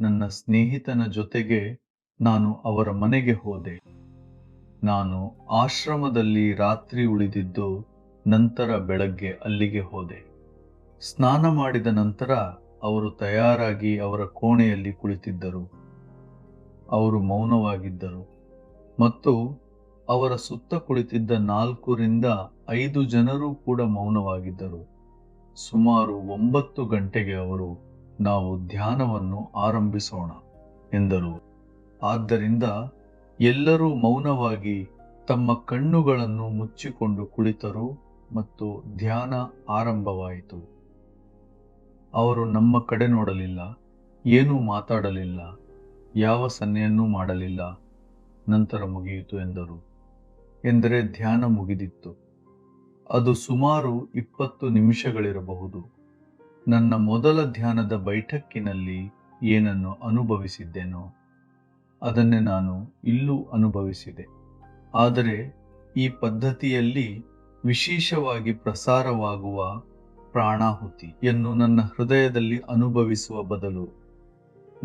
ನನ್ನ ಸ್ನೇಹಿತನ ಜೊತೆಗೆ ನಾನು ಅವರ ಮನೆಗೆ ಹೋದೆ. ನಾನು ಆಶ್ರಮದಲ್ಲಿ ರಾತ್ರಿ ಉಳಿದಿದ್ದು ನಂತರ ಬೆಳಗ್ಗೆ ಅಲ್ಲಿಗೆ ಹೋದೆ. ಸ್ನಾನ ಮಾಡಿದ ನಂತರ ಅವರು ತಯಾರಾಗಿ ಅವರ ಕೋಣೆಯಲ್ಲಿ ಕುಳಿತಿದ್ದರು. ಅವರು ಮೌನವಾಗಿದ್ದರು ಮತ್ತು ಅವರ ಸುತ್ತ ಕುಳಿತಿದ್ದ ನಾಲ್ಕರಿಂದ ಐದು ಜನರು ಕೂಡ ಮೌನವಾಗಿದ್ದರು. ಸುಮಾರು ಒಂಬತ್ತು ಗಂಟೆಗೆ ಅವರು ನಾವು ಧ್ಯಾನವನ್ನು ಆರಂಭಿಸೋಣ ಎಂದರು. ಆದ್ದರಿಂದ ಎಲ್ಲರೂ ಮೌನವಾಗಿ ತಮ್ಮ ಕಣ್ಣುಗಳನ್ನು ಮುಚ್ಚಿಕೊಂಡು ಕುಳಿತರು ಮತ್ತು ಧ್ಯಾನ ಆರಂಭವಾಯಿತು. ಅವರು ನಮ್ಮ ಕಡೆ ನೋಡಲಿಲ್ಲ, ಏನೂ ಮಾತಾಡಲಿಲ್ಲ, ಯಾವ ಸನ್ನೆಯನ್ನೂ ಮಾಡಲಿಲ್ಲ. ನಂತರ ಮುಗಿಯಿತು ಎಂದರು. ಎಂದರೆ ಧ್ಯಾನ ಮುಗಿದಿತ್ತು. ಅದು ಸುಮಾರು ಇಪ್ಪತ್ತು ನಿಮಿಷಗಳಿರಬಹುದು. ನನ್ನ ಮೊದಲ ಧ್ಯಾನದ ಬೈಠಕ್ಕಿನಲ್ಲಿ ಏನನ್ನು ಅನುಭವಿಸಿದ್ದೇನೋ ಅದನ್ನೇ ನಾನು ಇಲ್ಲೂ ಅನುಭವಿಸಿದೆ. ಆದರೆ ಈ ಪದ್ಧತಿಯಲ್ಲಿ ವಿಶೇಷವಾಗಿ ಪ್ರಸಾರವಾಗುವ ಪ್ರಾಣಾಹುತಿಯನ್ನು ನನ್ನ ಹೃದಯದಲ್ಲಿ ಅನುಭವಿಸುವ ಬದಲು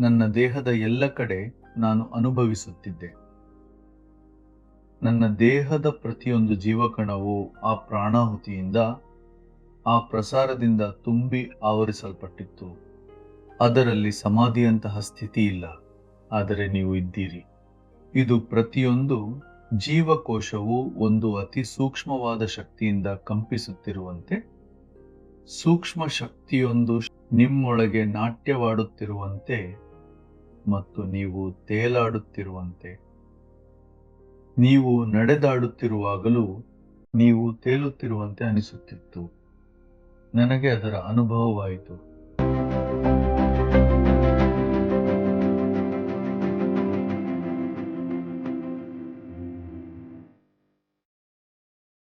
ನನ್ನ ದೇಹದ ಎಲ್ಲ ಕಡೆ ನಾನು ಅನುಭವಿಸುತ್ತಿದ್ದೆ. ನನ್ನ ದೇಹದ ಪ್ರತಿಯೊಂದು ಜೀವಕಣವು ಆ ಪ್ರಾಣಾಹುತಿಯಿಂದ ಆ ಪ್ರಸಾರದಿಂದ ತುಂಬಿ ಆವರಿಸಲ್ಪಟ್ಟಿತ್ತು. ಅದರಲ್ಲಿ ಸಮಾಧಿಯಂತಹ ಸ್ಥಿತಿ ಇಲ್ಲ. ಆದರೆ ನೀವು ಇದ್ದೀರಿ. ಇದು ಪ್ರತಿಯೊಂದು ಜೀವಕೋಶವು ಒಂದು ಅತಿ ಸೂಕ್ಷ್ಮವಾದ ಶಕ್ತಿಯಿಂದ ಕಂಪಿಸುತ್ತಿರುವಂತೆ, ಸೂಕ್ಷ್ಮ ಶಕ್ತಿಯೊಂದು ನಿಮ್ಮೊಳಗೆ ನಾಟ್ಯವಾಡುತ್ತಿರುವಂತೆ ಮತ್ತು ನೀವು ತೇಲಾಡುತ್ತಿರುವಂತೆ. ನೀವು ನಡೆದಾಡುತ್ತಿರುವಾಗಲೂ ನೀವು ತೇಲುತ್ತಿರುವಂತೆ ಅನಿಸುತ್ತಿತ್ತು. ನನಗೆ ಅದರ ಅನುಭವವಾಯಿತು.